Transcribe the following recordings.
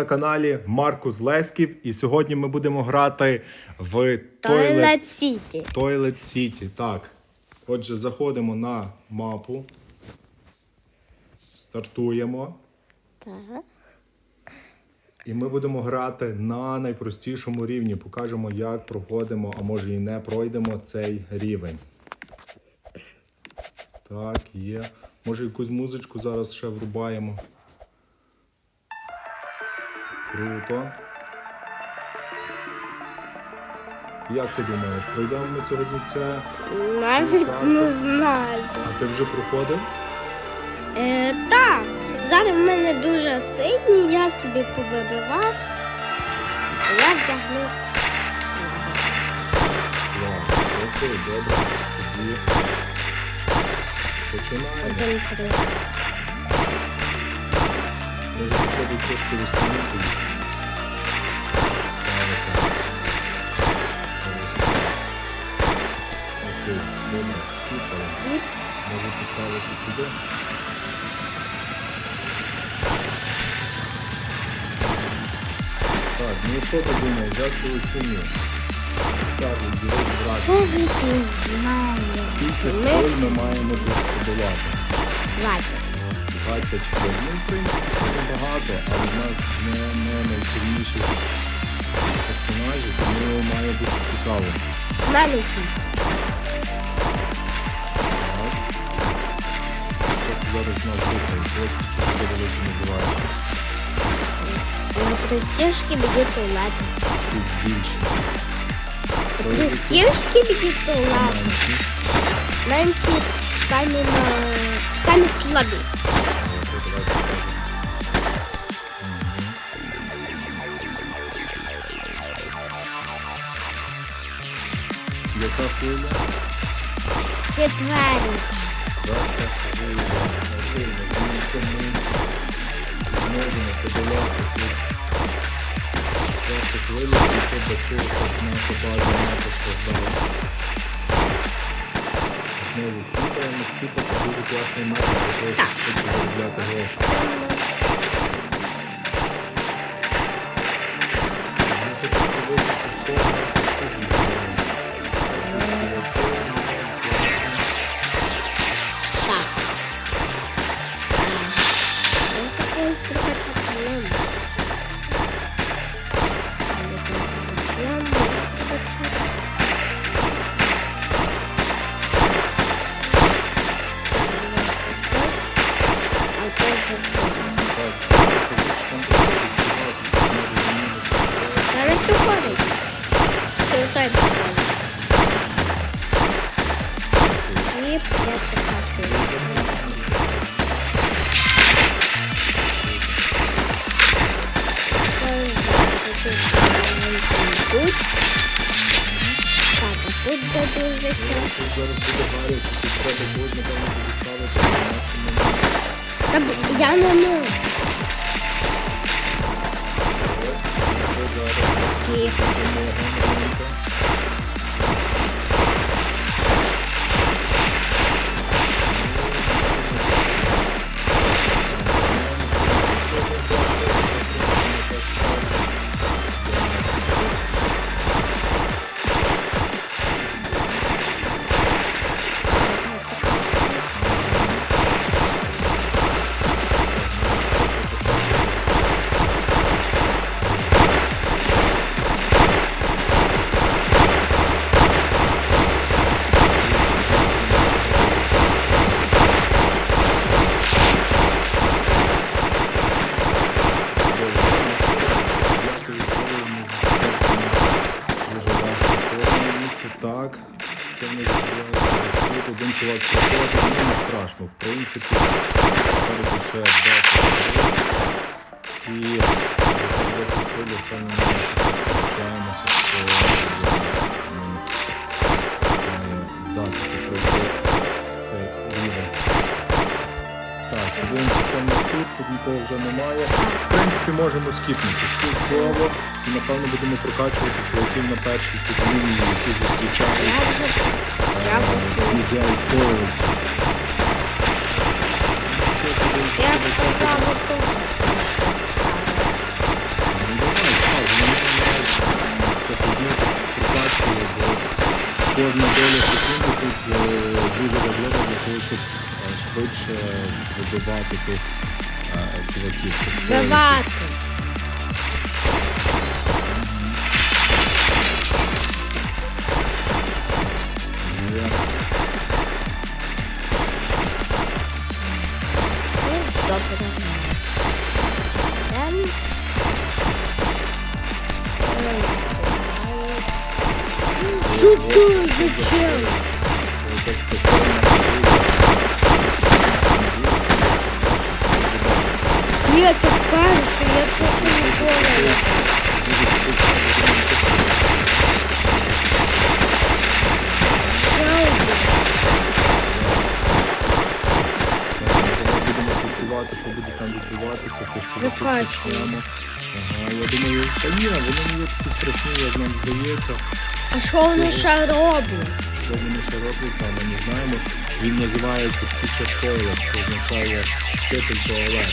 На каналі Маркус Лесків, і сьогодні ми будемо грати в Toilet, City. Toilet City. Так. Отже, заходимо на мапу. Стартуємо. Так. І ми будемо грати на найпростішому рівні. Покажемо, як проходимо, а може і не пройдемо цей рівень. Так, є. Може якусь музичку зараз ще врубаємо. Круто. Як ти думаєш, пройдемо ми сьогодні це? Навіть не знаю. А ти вже проходив? Е, так. Зараз в мене дуже сильні, я собі повибивав. Я вдягнув. Клас. Окей, добре. Тоді починаємо. Один три. Може виходить трошки їх. Ставити. Окей, добре, скіпали. Може поставити сюди. Так, ну що ти думаєш, як ти оцінюєш? Скажи, ділись брати. Скільки хвилин ми маємо подолати? 20. 20 хвилин. Ну, в принципі, це небагато, але в нас не, не найсильніші персонажі, тому має бути цікаво. Маленький. Так. Що ти зараз нас? От що це велике називається. На простежке бегит туалет. Ці більші. Простежки бегит туалет. Менші. Маленький самі, на- самі слабі. Яка хвиля? Четвертий. Перша хвиля. Хвиля. Дивіться, ми зможемо подолати тут першу хвилю, і це басейн, наша база не постраждала. Знову скіпаємо. Скіпа дуже класний метод для того, щоб заробляти гроші. Зараз приходить. Це приходить. І покажу. Тут. Так, тут де зараз буде гаряче, тут треба буде, напевно, буде ставити на Я не можу. Тихо. Не страшно, в принципі, спереду ще 10 хвилин. І за 10 хвилин, впевнено, включаємося, що має вдатися пройти цей рівень. Так, подивимося, що в нас тут, тут нікого вже немає. В принципі, можемо скіпнути. Чудово. І напевно будемо прокачувати чоловіків на першій лінії, які зустрічають Я кожна доля секунди тут е, дуже важлива для того, щоб е, швидше вибивати тих е, чуваків. Тобто, Вбивати. є Ну, добре. Що ти зачем? якась прикольна Ні, ти перший, я просто ніколи не дуже швидко Ще один. Ми будемо слідкувати, що буде там відбуватися, то що Ну, тут точно. почнемо. Ага, я думаю, та ні, вони не є такі страшні, як нам здається. А що вони ще роблять? Що вони ще роблять, там ми не знаємо. Він називається Toilet, що означає вчитель туалет.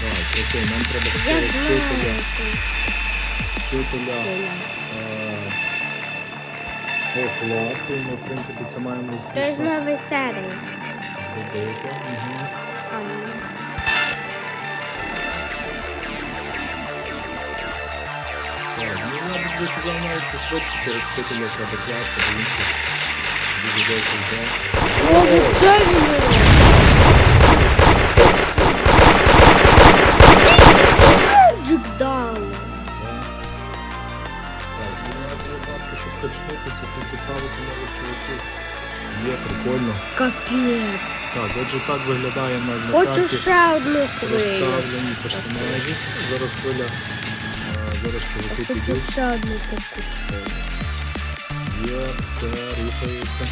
Так, окей, нам треба Я знаю. вчителя, вчителя е, ми, в принципі, це маємо успішно новий серії. зробити. Мгм. А, ні. Ну я б би сказав навіть, що швидше перед вчителя треба класти, бо він тут дуже довго йде. О, де він? Джик дали. Так, ну, я дуже варто, щоб качнутися, тут поставити нових чоловіків. Є, прикольно. Капець. Так, отже так виглядає на, на Хочу карті ще одну хвилю. розставлені персонажі. Зараз хвиля, е, зараз полетить Хочу ще одну таку. Є, все, рухається.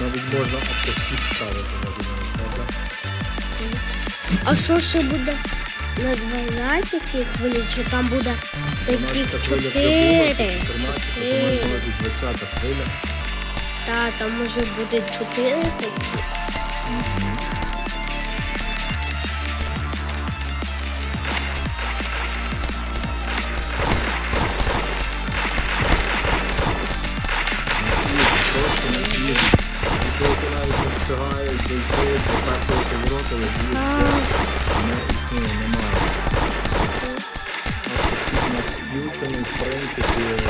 Навіть можна автоскіп ставити, я думаю, правда? А що ще буде на 12 хвилі? Чи там буде таких 12 хвиля 4? 14, може 20 хвиля. Та, там може буде 4 такі. Принципі,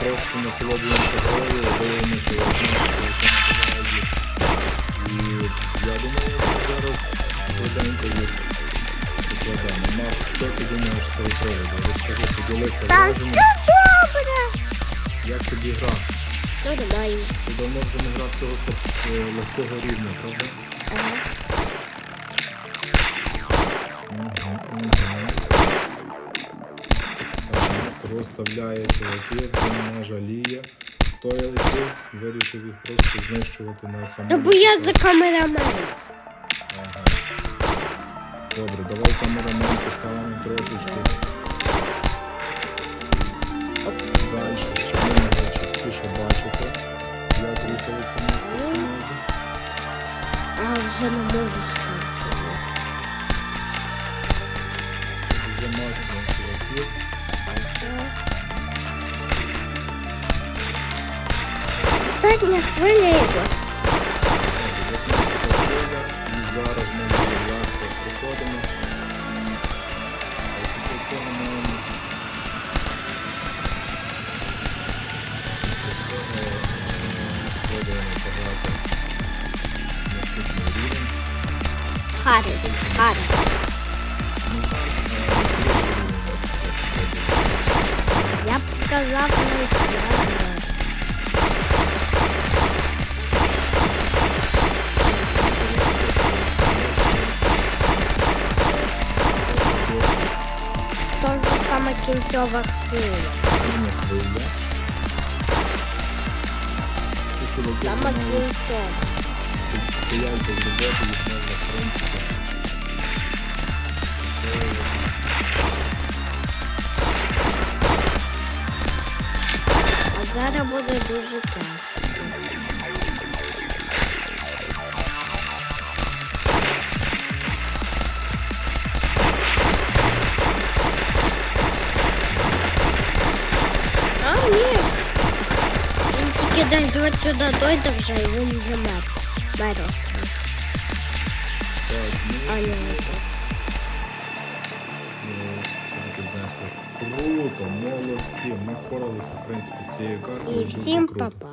просто насолоджуємося грою, дивимося, як персонажі. І я думаю, що зараз швиденько їх покладемо. Марк, що ти думаєш про приводу? Розкажи, поділися Та враженням. добре. Як тобі гра? Нормально. Ти давно вже не грав цього е, легкого рівня, правда? Ага. Розставляє чуваків, він не жаліє. Стояли вирішив їх просто знищувати на самому. Та бо я за камераменом. Ага. Добре, давай камерамен поставимо трошечки далі, щоб ми могли чіткіше бачити, як рухаються наші персонажі. А вже не можу стати. Вже максимум чуваків. Остання хвиля. І зараз ми легко після casar com a escrava. To jest sama pięciowa chwila. Sama pięciowa. Sama pięciowa. зараз буде дуже тяжко. А, ні. Він тільки тільки десь от сюди дойде вже, і він вже мер. Мертвий. Так, ну, А ні, не так. Круто, молодці. Ми впоралися, в принципі, з цією картою. І всім папа.